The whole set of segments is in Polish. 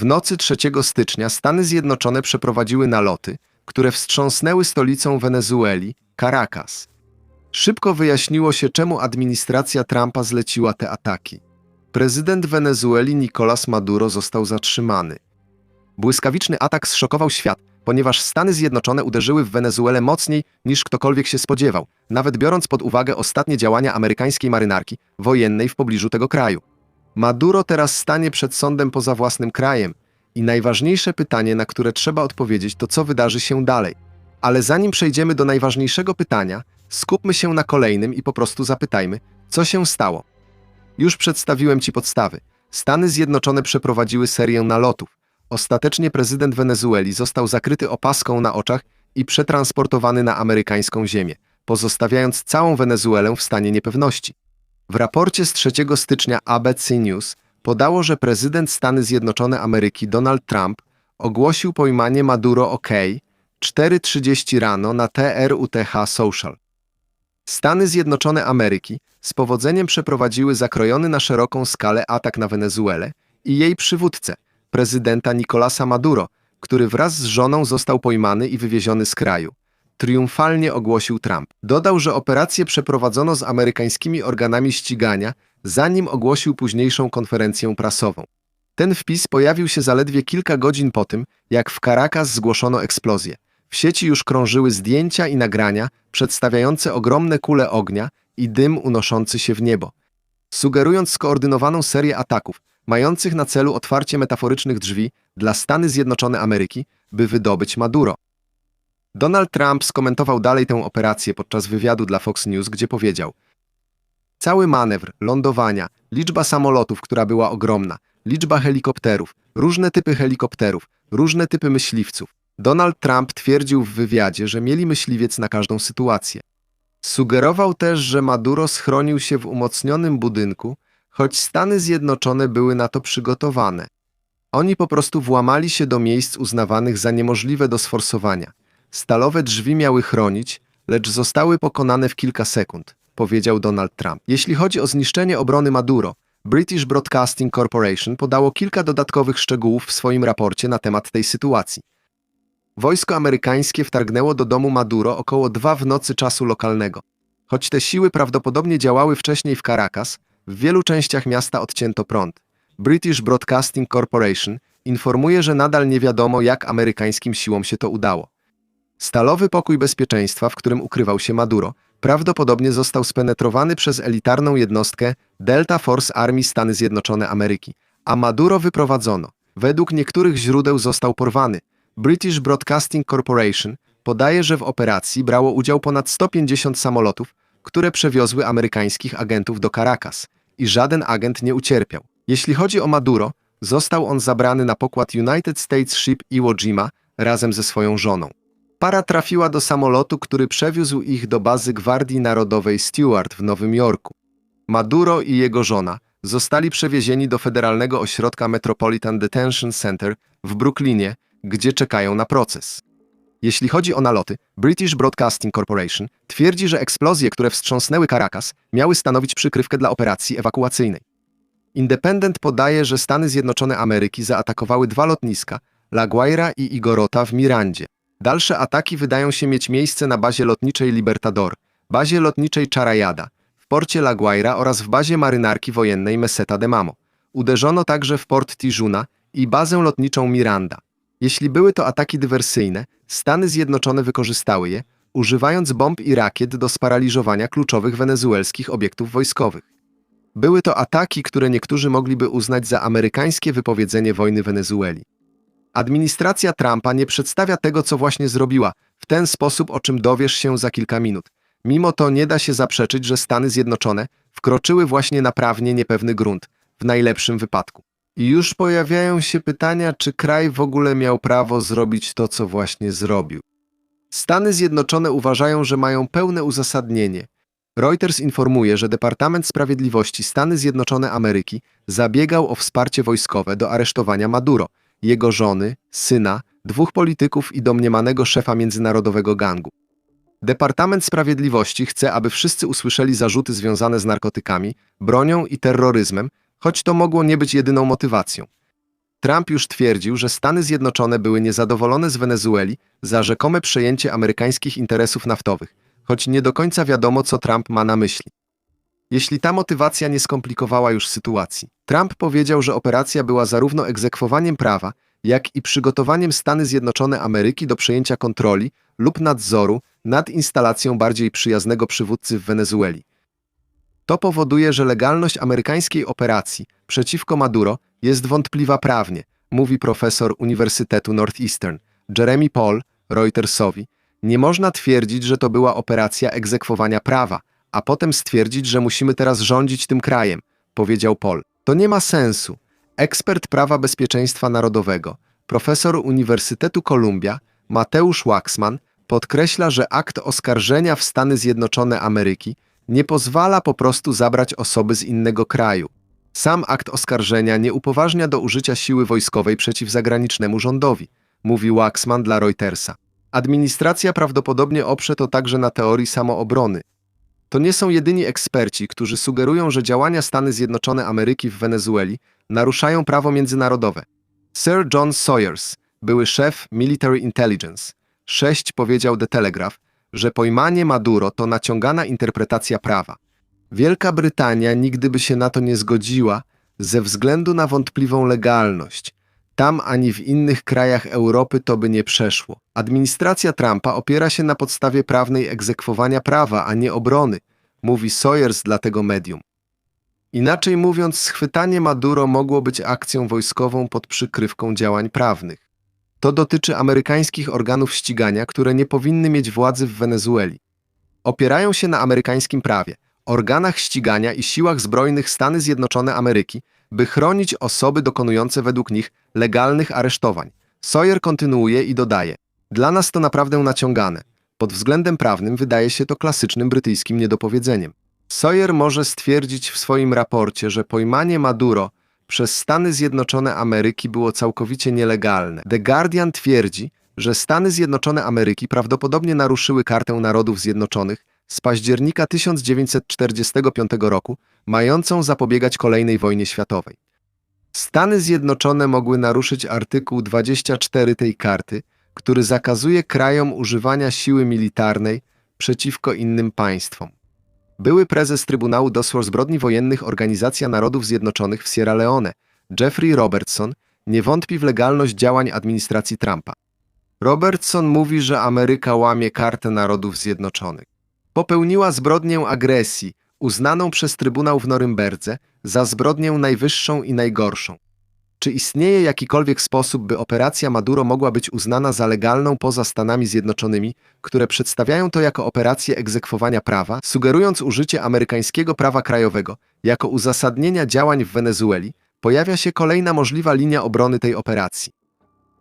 W nocy 3 stycznia Stany Zjednoczone przeprowadziły naloty, które wstrząsnęły stolicą Wenezueli, Caracas. Szybko wyjaśniło się, czemu administracja Trumpa zleciła te ataki. Prezydent Wenezueli Nicolás Maduro został zatrzymany. Błyskawiczny atak zszokował świat, ponieważ Stany Zjednoczone uderzyły w Wenezuelę mocniej niż ktokolwiek się spodziewał, nawet biorąc pod uwagę ostatnie działania amerykańskiej marynarki wojennej w pobliżu tego kraju. Maduro teraz stanie przed sądem poza własnym krajem i najważniejsze pytanie, na które trzeba odpowiedzieć, to co wydarzy się dalej. Ale zanim przejdziemy do najważniejszego pytania, skupmy się na kolejnym i po prostu zapytajmy, co się stało. Już przedstawiłem Ci podstawy. Stany Zjednoczone przeprowadziły serię nalotów. Ostatecznie prezydent Wenezueli został zakryty opaską na oczach i przetransportowany na amerykańską ziemię, pozostawiając całą Wenezuelę w stanie niepewności. W raporcie z 3 stycznia ABC News podało, że prezydent Stany Zjednoczone Ameryki Donald Trump ogłosił pojmanie Maduro OK 4.30 rano na TRUTH Social. Stany Zjednoczone Ameryki z powodzeniem przeprowadziły zakrojony na szeroką skalę atak na Wenezuelę i jej przywódcę, prezydenta Nicolasa Maduro, który wraz z żoną został pojmany i wywieziony z kraju. Triumfalnie ogłosił Trump. Dodał, że operację przeprowadzono z amerykańskimi organami ścigania, zanim ogłosił późniejszą konferencję prasową. Ten wpis pojawił się zaledwie kilka godzin po tym, jak w Caracas zgłoszono eksplozję. W sieci już krążyły zdjęcia i nagrania przedstawiające ogromne kule ognia i dym unoszący się w niebo, sugerując skoordynowaną serię ataków, mających na celu otwarcie metaforycznych drzwi dla Stany Zjednoczone Ameryki, by wydobyć Maduro. Donald Trump skomentował dalej tę operację podczas wywiadu dla Fox News, gdzie powiedział: Cały manewr, lądowania, liczba samolotów, która była ogromna, liczba helikopterów, różne typy helikopterów, różne typy myśliwców. Donald Trump twierdził w wywiadzie, że mieli myśliwiec na każdą sytuację. Sugerował też, że Maduro schronił się w umocnionym budynku, choć Stany Zjednoczone były na to przygotowane. Oni po prostu włamali się do miejsc uznawanych za niemożliwe do sforsowania. Stalowe drzwi miały chronić, lecz zostały pokonane w kilka sekund, powiedział Donald Trump. Jeśli chodzi o zniszczenie obrony Maduro, British Broadcasting Corporation podało kilka dodatkowych szczegółów w swoim raporcie na temat tej sytuacji. Wojsko amerykańskie wtargnęło do domu Maduro około dwa w nocy czasu lokalnego. Choć te siły prawdopodobnie działały wcześniej w Caracas, w wielu częściach miasta odcięto prąd. British Broadcasting Corporation informuje, że nadal nie wiadomo, jak amerykańskim siłom się to udało. Stalowy pokój bezpieczeństwa, w którym ukrywał się Maduro, prawdopodobnie został spenetrowany przez elitarną jednostkę Delta Force Army Stany Zjednoczone Ameryki, a Maduro wyprowadzono. Według niektórych źródeł został porwany. British Broadcasting Corporation podaje, że w operacji brało udział ponad 150 samolotów, które przewiozły amerykańskich agentów do Caracas i żaden agent nie ucierpiał. Jeśli chodzi o Maduro, został on zabrany na pokład United States Ship Iwo Jima razem ze swoją żoną. Para trafiła do samolotu, który przewiózł ich do bazy Gwardii Narodowej Stewart w Nowym Jorku. Maduro i jego żona zostali przewiezieni do Federalnego Ośrodka Metropolitan Detention Center w Brooklynie, gdzie czekają na proces. Jeśli chodzi o naloty, British Broadcasting Corporation twierdzi, że eksplozje, które wstrząsnęły Caracas, miały stanowić przykrywkę dla operacji ewakuacyjnej. Independent podaje, że Stany Zjednoczone Ameryki zaatakowały dwa lotniska, La Guaira i Igorota w Mirandzie. Dalsze ataki wydają się mieć miejsce na bazie lotniczej Libertador, bazie lotniczej Charayada, w porcie La Guaira oraz w bazie marynarki wojennej Meseta de Mamo. Uderzono także w port Tijuna i bazę lotniczą Miranda. Jeśli były to ataki dywersyjne, Stany Zjednoczone wykorzystały je, używając bomb i rakiet do sparaliżowania kluczowych wenezuelskich obiektów wojskowych. Były to ataki, które niektórzy mogliby uznać za amerykańskie wypowiedzenie wojny Wenezueli. Administracja Trumpa nie przedstawia tego, co właśnie zrobiła, w ten sposób, o czym dowiesz się za kilka minut. Mimo to nie da się zaprzeczyć, że Stany Zjednoczone wkroczyły właśnie na prawnie niepewny grunt, w najlepszym wypadku. I już pojawiają się pytania, czy kraj w ogóle miał prawo zrobić to, co właśnie zrobił. Stany Zjednoczone uważają, że mają pełne uzasadnienie. Reuters informuje, że Departament Sprawiedliwości Stany Zjednoczone Ameryki zabiegał o wsparcie wojskowe do aresztowania Maduro, jego żony, syna, dwóch polityków i domniemanego szefa międzynarodowego gangu. Departament Sprawiedliwości chce, aby wszyscy usłyszeli zarzuty związane z narkotykami, bronią i terroryzmem, choć to mogło nie być jedyną motywacją. Trump już twierdził, że Stany Zjednoczone były niezadowolone z Wenezueli za rzekome przejęcie amerykańskich interesów naftowych, choć nie do końca wiadomo, co Trump ma na myśli. Jeśli ta motywacja nie skomplikowała już sytuacji, Trump powiedział, że operacja była zarówno egzekwowaniem prawa, jak i przygotowaniem Stany Zjednoczone Ameryki do przejęcia kontroli lub nadzoru nad instalacją bardziej przyjaznego przywódcy w Wenezueli. To powoduje, że legalność amerykańskiej operacji przeciwko Maduro jest wątpliwa prawnie, mówi profesor Uniwersytetu Northeastern Jeremy Paul Reutersowi. Nie można twierdzić, że to była operacja egzekwowania prawa, a potem stwierdzić, że musimy teraz rządzić tym krajem, powiedział Paul. To nie ma sensu. Ekspert prawa bezpieczeństwa narodowego, profesor Uniwersytetu Columbia Mateusz Waxman podkreśla, że akt oskarżenia w Stany Zjednoczone Ameryki nie pozwala po prostu zabrać osoby z innego kraju. Sam akt oskarżenia nie upoważnia do użycia siły wojskowej przeciw zagranicznemu rządowi, mówi Waxman dla Reutersa. Administracja prawdopodobnie oprze to także na teorii samoobrony. To nie są jedyni eksperci, którzy sugerują, że działania Stany Zjednoczone Ameryki w Wenezueli naruszają prawo międzynarodowe. Sir John Sawyers, były szef Military Intelligence, 6 powiedział The Telegraph, że pojmanie Maduro to naciągana interpretacja prawa. Wielka Brytania nigdy by się na to nie zgodziła ze względu na wątpliwą legalność. Tam ani w innych krajach Europy to by nie przeszło. Administracja Trumpa opiera się na podstawie prawnej egzekwowania prawa, a nie obrony, mówi Sawyers dla tego medium. Inaczej mówiąc, schwytanie Maduro mogło być akcją wojskową pod przykrywką działań prawnych. To dotyczy amerykańskich organów ścigania, które nie powinny mieć władzy w Wenezueli. Opierają się na amerykańskim prawie, organach ścigania i siłach zbrojnych Stany Zjednoczone Ameryki, by chronić osoby dokonujące według nich legalnych aresztowań. Sawyer kontynuuje i dodaje: Dla nas to naprawdę naciągane. Pod względem prawnym wydaje się to klasycznym brytyjskim niedopowiedzeniem. Sawyer może stwierdzić w swoim raporcie, że pojmanie Maduro przez Stany Zjednoczone Ameryki było całkowicie nielegalne. The Guardian twierdzi, że Stany Zjednoczone Ameryki prawdopodobnie naruszyły Kartę Narodów Zjednoczonych z października 1945 roku, mającą zapobiegać kolejnej wojnie światowej. Stany Zjednoczone mogły naruszyć artykuł 24 tej karty, który zakazuje krajom używania siły militarnej przeciwko innym państwom. Były prezes Trybunału do Zbrodni Wojennych Organizacja Narodów Zjednoczonych w Sierra Leone, Jeffrey Robertson, nie wątpi w legalność działań administracji Trumpa. Robertson mówi, że Ameryka łamie Kartę Narodów Zjednoczonych. Popełniła zbrodnię agresji, uznaną przez Trybunał w Norymberdze za zbrodnię najwyższą i najgorszą. Czy istnieje jakikolwiek sposób, by operacja Maduro mogła być uznana za legalną poza Stanami Zjednoczonymi, które przedstawiają to jako operację egzekwowania prawa, sugerując użycie amerykańskiego prawa krajowego jako uzasadnienia działań w Wenezueli, pojawia się kolejna możliwa linia obrony tej operacji.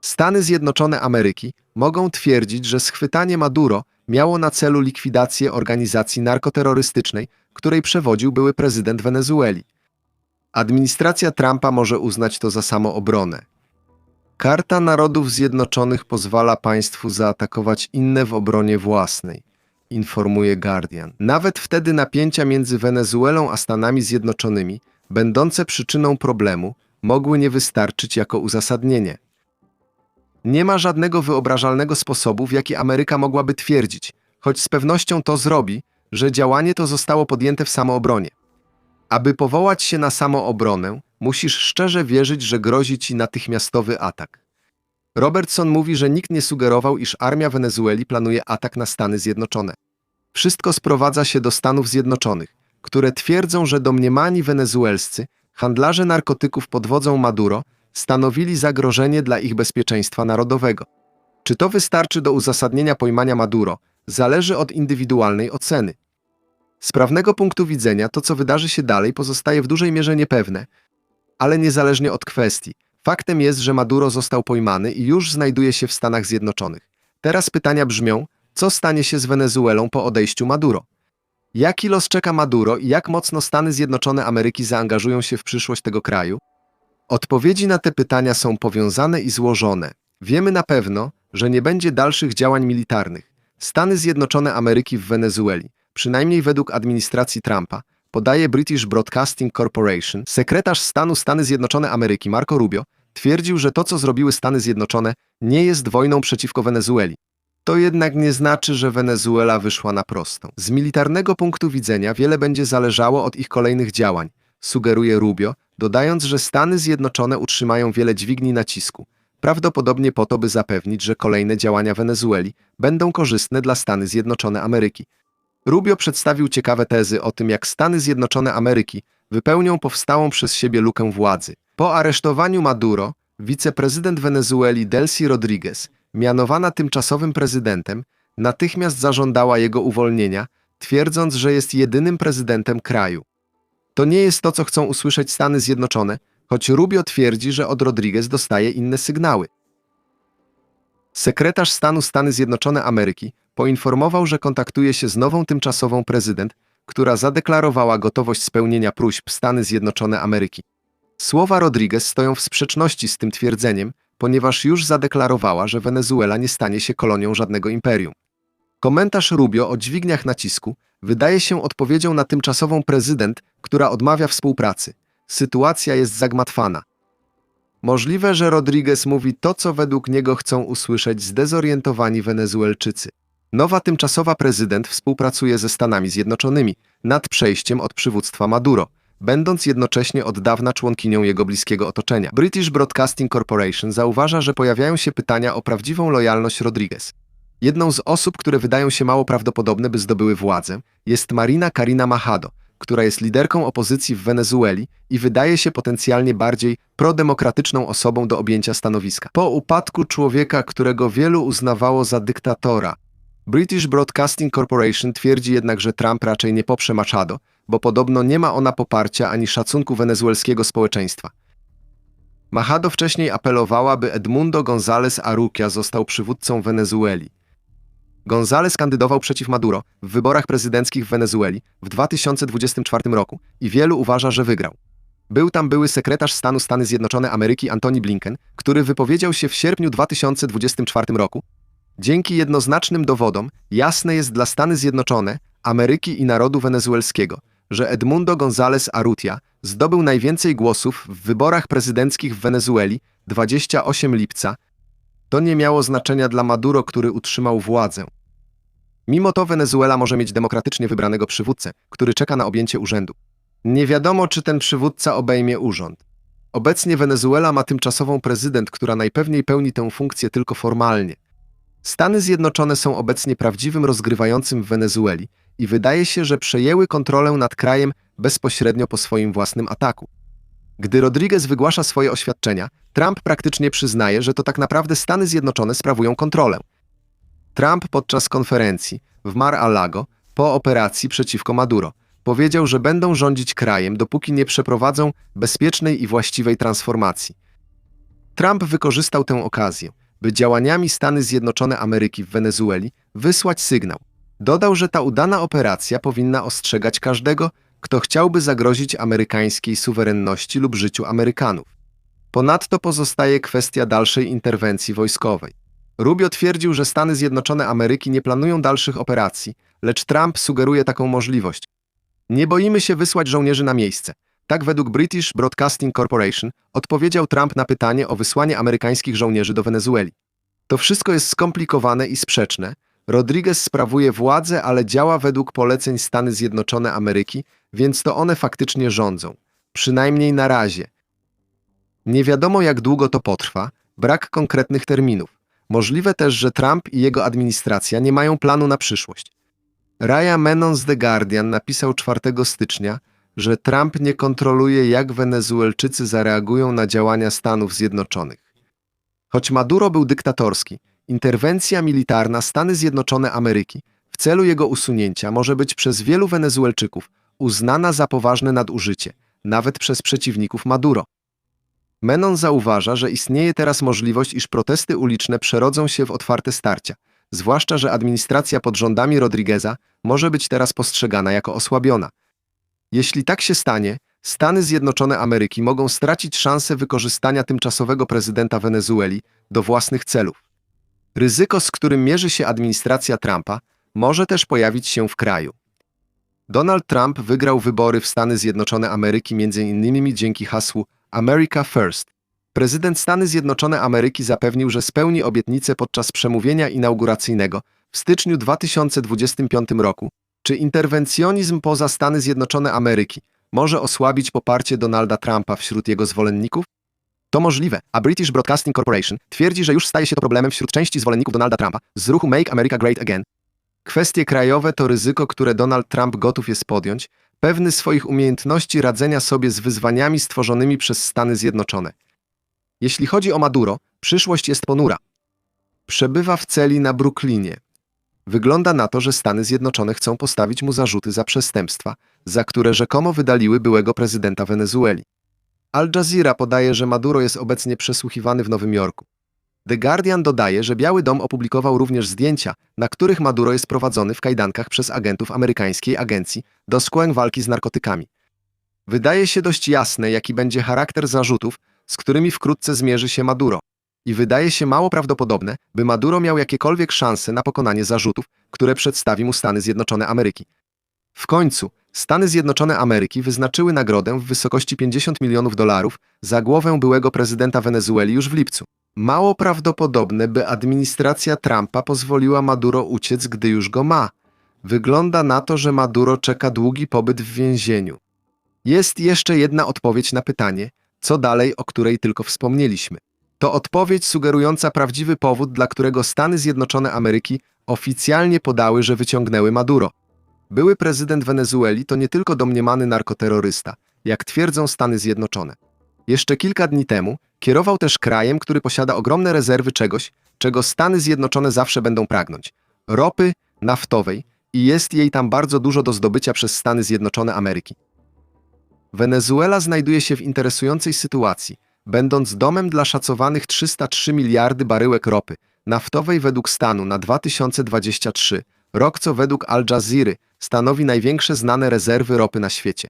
Stany Zjednoczone Ameryki mogą twierdzić, że schwytanie Maduro miało na celu likwidację organizacji narkoterrorystycznej, której przewodził były prezydent Wenezueli. Administracja Trumpa może uznać to za samoobronę. Karta Narodów Zjednoczonych pozwala państwu zaatakować inne w obronie własnej, informuje Guardian. Nawet wtedy napięcia między Wenezuelą a Stanami Zjednoczonymi, będące przyczyną problemu, mogły nie wystarczyć jako uzasadnienie. Nie ma żadnego wyobrażalnego sposobu, w jaki Ameryka mogłaby twierdzić, choć z pewnością to zrobi, że działanie to zostało podjęte w samoobronie. Aby powołać się na samoobronę, musisz szczerze wierzyć, że grozi ci natychmiastowy atak. Robertson mówi, że nikt nie sugerował, iż armia Wenezueli planuje atak na Stany Zjednoczone. Wszystko sprowadza się do Stanów Zjednoczonych, które twierdzą, że domniemani wenezuelscy handlarze narkotyków pod wodzą Maduro stanowili zagrożenie dla ich bezpieczeństwa narodowego. Czy to wystarczy do uzasadnienia pojmania Maduro, zależy od indywidualnej oceny. Z prawnego punktu widzenia to, co wydarzy się dalej, pozostaje w dużej mierze niepewne, ale niezależnie od kwestii. Faktem jest, że Maduro został pojmany i już znajduje się w Stanach Zjednoczonych. Teraz pytania brzmią, co stanie się z Wenezuelą po odejściu Maduro? Jaki los czeka Maduro i jak mocno Stany Zjednoczone Ameryki zaangażują się w przyszłość tego kraju? Odpowiedzi na te pytania są powiązane i złożone. Wiemy na pewno, że nie będzie dalszych działań militarnych. Stany Zjednoczone Ameryki w Wenezueli, przynajmniej według administracji Trumpa, podaje British Broadcasting Corporation, sekretarz stanu Stany Zjednoczone Ameryki Marco Rubio, Twierdził, że to, co zrobiły Stany Zjednoczone, nie jest wojną przeciwko Wenezueli. To jednak nie znaczy, że Wenezuela wyszła na prostą. Z militarnego punktu widzenia wiele będzie zależało od ich kolejnych działań, sugeruje Rubio, dodając, że Stany Zjednoczone utrzymają wiele dźwigni nacisku, prawdopodobnie po to, by zapewnić, że kolejne działania Wenezueli będą korzystne dla Stany Zjednoczone Ameryki. Rubio przedstawił ciekawe tezy o tym, jak Stany Zjednoczone Ameryki wypełnią powstałą przez siebie lukę władzy. Po aresztowaniu Maduro, wiceprezydent Wenezueli Delcy Rodriguez, mianowana tymczasowym prezydentem, natychmiast zażądała jego uwolnienia, twierdząc, że jest jedynym prezydentem kraju. To nie jest to, co chcą usłyszeć Stany Zjednoczone, choć Rubio twierdzi, że od Rodriguez dostaje inne sygnały. Sekretarz stanu Stany Zjednoczone Ameryki poinformował, że kontaktuje się z nową tymczasową prezydent, która zadeklarowała gotowość spełnienia próśb Stany Zjednoczone Ameryki. Słowa Rodriguez stoją w sprzeczności z tym twierdzeniem, ponieważ już zadeklarowała, że Wenezuela nie stanie się kolonią żadnego imperium. Komentarz Rubio o dźwigniach nacisku wydaje się odpowiedzią na tymczasową prezydent, która odmawia współpracy. Sytuacja jest zagmatwana. Możliwe, że Rodriguez mówi to, co według niego chcą usłyszeć zdezorientowani Wenezuelczycy. Nowa tymczasowa prezydent współpracuje ze Stanami Zjednoczonymi nad przejściem od przywództwa Maduro, będąc jednocześnie od dawna członkinią jego bliskiego otoczenia. British Broadcasting Corporation zauważa, że pojawiają się pytania o prawdziwą lojalność Rodriguez. Jedną z osób, które wydają się mało prawdopodobne, by zdobyły władzę, jest Marina Karina Machado, która jest liderką opozycji w Wenezueli i wydaje się potencjalnie bardziej prodemokratyczną osobą do objęcia stanowiska. Po upadku człowieka, którego wielu uznawało za dyktatora, British Broadcasting Corporation twierdzi jednak, że Trump raczej nie poprze Machado, bo podobno nie ma ona poparcia ani szacunku wenezuelskiego społeczeństwa. Machado wcześniej apelowała, by Edmundo González Aruquia został przywódcą Wenezueli. González kandydował przeciw Maduro w wyborach prezydenckich w Wenezueli w 2024 roku i wielu uważa, że wygrał. Był tam były sekretarz stanu Stany Zjednoczone Ameryki Antony Blinken, który wypowiedział się w sierpniu 2024 roku. Dzięki jednoznacznym dowodom jasne jest dla Stany Zjednoczone, Ameryki i narodu wenezuelskiego, że Edmundo González Arutia zdobył najwięcej głosów w wyborach prezydenckich w Wenezueli 28 lipca. To nie miało znaczenia dla Maduro, który utrzymał władzę. Mimo to Wenezuela może mieć demokratycznie wybranego przywódcę, który czeka na objęcie urzędu. Nie wiadomo, czy ten przywódca obejmie urząd. Obecnie Wenezuela ma tymczasową prezydent, która najpewniej pełni tę funkcję tylko formalnie. Stany Zjednoczone są obecnie prawdziwym rozgrywającym w Wenezueli i wydaje się, że przejęły kontrolę nad krajem bezpośrednio po swoim własnym ataku. Gdy Rodriguez wygłasza swoje oświadczenia, Trump praktycznie przyznaje, że to tak naprawdę Stany Zjednoczone sprawują kontrolę. Trump podczas konferencji w Mar-a-Lago po operacji przeciwko Maduro powiedział, że będą rządzić krajem, dopóki nie przeprowadzą bezpiecznej i właściwej transformacji. Trump wykorzystał tę okazję, by działaniami Stany Zjednoczone Ameryki w Wenezueli wysłać sygnał. Dodał, że ta udana operacja powinna ostrzegać każdego, kto chciałby zagrozić amerykańskiej suwerenności lub życiu Amerykanów. Ponadto pozostaje kwestia dalszej interwencji wojskowej. Rubio twierdził, że Stany Zjednoczone Ameryki nie planują dalszych operacji, lecz Trump sugeruje taką możliwość. Nie boimy się wysłać żołnierzy na miejsce. Tak według British Broadcasting Corporation odpowiedział Trump na pytanie o wysłanie amerykańskich żołnierzy do Wenezueli. To wszystko jest skomplikowane i sprzeczne. Rodriguez sprawuje władzę, ale działa według poleceń Stany Zjednoczone Ameryki, więc to one faktycznie rządzą. Przynajmniej na razie. Nie wiadomo, jak długo to potrwa, brak konkretnych terminów. Możliwe też, że Trump i jego administracja nie mają planu na przyszłość. Raya Menon z The Guardian napisał 4 stycznia, że Trump nie kontroluje, jak Wenezuelczycy zareagują na działania Stanów Zjednoczonych. Choć Maduro był dyktatorski, interwencja militarna Stany Zjednoczone Ameryki w celu jego usunięcia może być przez wielu Wenezuelczyków uznana za poważne nadużycie, nawet przez przeciwników Maduro. Menon zauważa, że istnieje teraz możliwość, iż protesty uliczne przerodzą się w otwarte starcia, zwłaszcza, że administracja pod rządami Rodrigueza może być teraz postrzegana jako osłabiona. Jeśli tak się stanie, Stany Zjednoczone Ameryki mogą stracić szansę wykorzystania tymczasowego prezydenta Wenezueli do własnych celów. Ryzyko, z którym mierzy się administracja Trumpa, może też pojawić się w kraju. Donald Trump wygrał wybory w Stany Zjednoczone Ameryki m.in. dzięki hasłu America First. Prezydent Stany Zjednoczone Ameryki zapewnił, że spełni obietnicę podczas przemówienia inauguracyjnego w styczniu 2025 roku. Czy interwencjonizm poza Stany Zjednoczone Ameryki może osłabić poparcie Donalda Trumpa wśród jego zwolenników? To możliwe, a British Broadcasting Corporation twierdzi, że już staje się to problemem wśród części zwolenników Donalda Trumpa z ruchu Make America Great Again. Kwestie krajowe to ryzyko, które Donald Trump gotów jest podjąć, pewny swoich umiejętności radzenia sobie z wyzwaniami stworzonymi przez Stany Zjednoczone. Jeśli chodzi o Maduro, przyszłość jest ponura. Przebywa w celi na Brooklynie. Wygląda na to, że Stany Zjednoczone chcą postawić mu zarzuty za przestępstwa, za które rzekomo wydaliły byłego prezydenta Wenezueli. Al Jazeera podaje, że Maduro jest obecnie przesłuchiwany w Nowym Jorku. The Guardian dodaje, że Biały Dom opublikował również zdjęcia, na których Maduro jest prowadzony w kajdankach przez agentów amerykańskiej agencji do skłęk walki z narkotykami. Wydaje się dość jasne, jaki będzie charakter zarzutów, z którymi wkrótce zmierzy się Maduro. I wydaje się mało prawdopodobne, by Maduro miał jakiekolwiek szanse na pokonanie zarzutów, które przedstawi mu Stany Zjednoczone Ameryki. W końcu Stany Zjednoczone Ameryki wyznaczyły nagrodę w wysokości 50 milionów dolarów za głowę byłego prezydenta Wenezueli już w lipcu. Mało prawdopodobne, by administracja Trumpa pozwoliła Maduro uciec, gdy już go ma. Wygląda na to, że Maduro czeka długi pobyt w więzieniu. Jest jeszcze jedna odpowiedź na pytanie, co dalej, o której tylko wspomnieliśmy. To odpowiedź sugerująca prawdziwy powód, dla którego Stany Zjednoczone Ameryki oficjalnie podały, że wyciągnęły Maduro. Były prezydent Wenezueli to nie tylko domniemany narkoterrorysta, jak twierdzą Stany Zjednoczone. Jeszcze kilka dni temu kierował też krajem, który posiada ogromne rezerwy czegoś, czego Stany Zjednoczone zawsze będą pragnąć ropy naftowej i jest jej tam bardzo dużo do zdobycia przez Stany Zjednoczone Ameryki. Wenezuela znajduje się w interesującej sytuacji, będąc domem dla szacowanych 303 miliardy baryłek ropy naftowej według stanu na 2023 rok, co według Al Jazeera stanowi największe znane rezerwy ropy na świecie.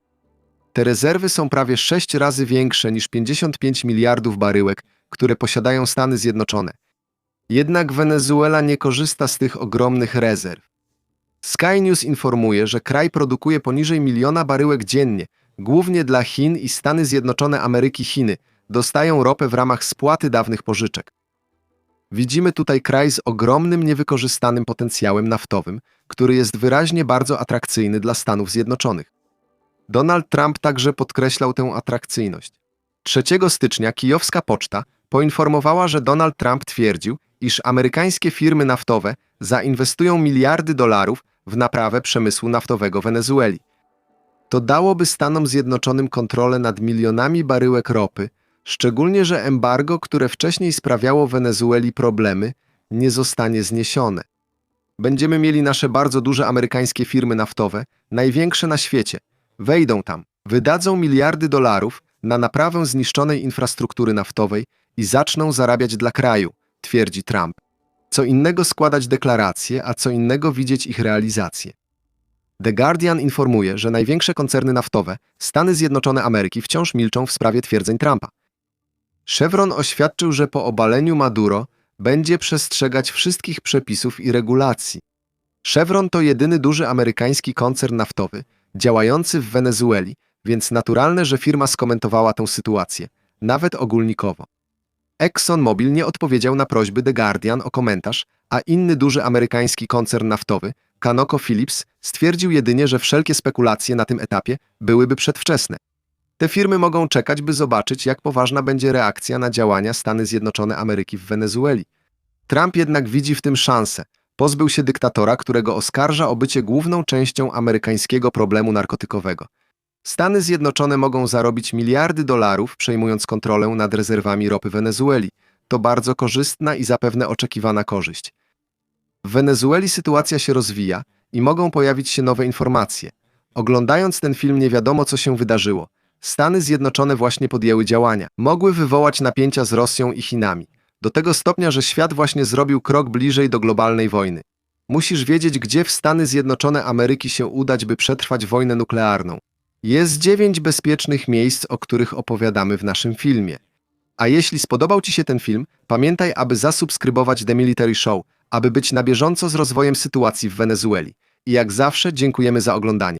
Te rezerwy są prawie 6 razy większe niż 55 miliardów baryłek, które posiadają Stany Zjednoczone. Jednak Wenezuela nie korzysta z tych ogromnych rezerw. Sky News informuje, że kraj produkuje poniżej miliona baryłek dziennie, głównie dla Chin i Stany Zjednoczone Ameryki Chiny dostają ropę w ramach spłaty dawnych pożyczek. Widzimy tutaj kraj z ogromnym niewykorzystanym potencjałem naftowym, który jest wyraźnie bardzo atrakcyjny dla Stanów Zjednoczonych. Donald Trump także podkreślał tę atrakcyjność. 3 stycznia kijowska poczta poinformowała, że Donald Trump twierdził, iż amerykańskie firmy naftowe zainwestują miliardy dolarów w naprawę przemysłu naftowego Wenezueli. To dałoby Stanom Zjednoczonym kontrolę nad milionami baryłek ropy, szczególnie że embargo, które wcześniej sprawiało Wenezueli problemy, nie zostanie zniesione. Będziemy mieli nasze bardzo duże amerykańskie firmy naftowe, największe na świecie. Wejdą tam, wydadzą miliardy dolarów na naprawę zniszczonej infrastruktury naftowej i zaczną zarabiać dla kraju, twierdzi Trump. Co innego składać deklaracje, a co innego widzieć ich realizację. The Guardian informuje, że największe koncerny naftowe, Stany Zjednoczone Ameryki, wciąż milczą w sprawie twierdzeń Trumpa. Chevron oświadczył, że po obaleniu Maduro będzie przestrzegać wszystkich przepisów i regulacji. Chevron to jedyny duży amerykański koncern naftowy działający w Wenezueli, więc naturalne, że firma skomentowała tę sytuację, nawet ogólnikowo. ExxonMobil nie odpowiedział na prośby The Guardian o komentarz, a inny duży amerykański koncern naftowy, ConocoPhillips, stwierdził jedynie, że wszelkie spekulacje na tym etapie byłyby przedwczesne. Te firmy mogą czekać, by zobaczyć, jak poważna będzie reakcja na działania Stany Zjednoczone Ameryki w Wenezueli. Trump jednak widzi w tym szansę. Pozbył się dyktatora, którego oskarża o bycie główną częścią amerykańskiego problemu narkotykowego. Stany Zjednoczone mogą zarobić miliardy dolarów, przejmując kontrolę nad rezerwami ropy Wenezueli. To bardzo korzystna i zapewne oczekiwana korzyść. W Wenezueli sytuacja się rozwija i mogą pojawić się nowe informacje. Oglądając ten film nie wiadomo, co się wydarzyło. Stany Zjednoczone właśnie podjęły działania. Mogły wywołać napięcia z Rosją i Chinami. Do tego stopnia, że świat właśnie zrobił krok bliżej do globalnej wojny. Musisz wiedzieć, gdzie w Stany Zjednoczone Ameryki się udać, by przetrwać wojnę nuklearną. Jest dziewięć bezpiecznych miejsc, o których opowiadamy w naszym filmie. A jeśli spodobał Ci się ten film, pamiętaj, aby zasubskrybować The Military Show, aby być na bieżąco z rozwojem sytuacji w Wenezueli. I jak zawsze dziękujemy za oglądanie.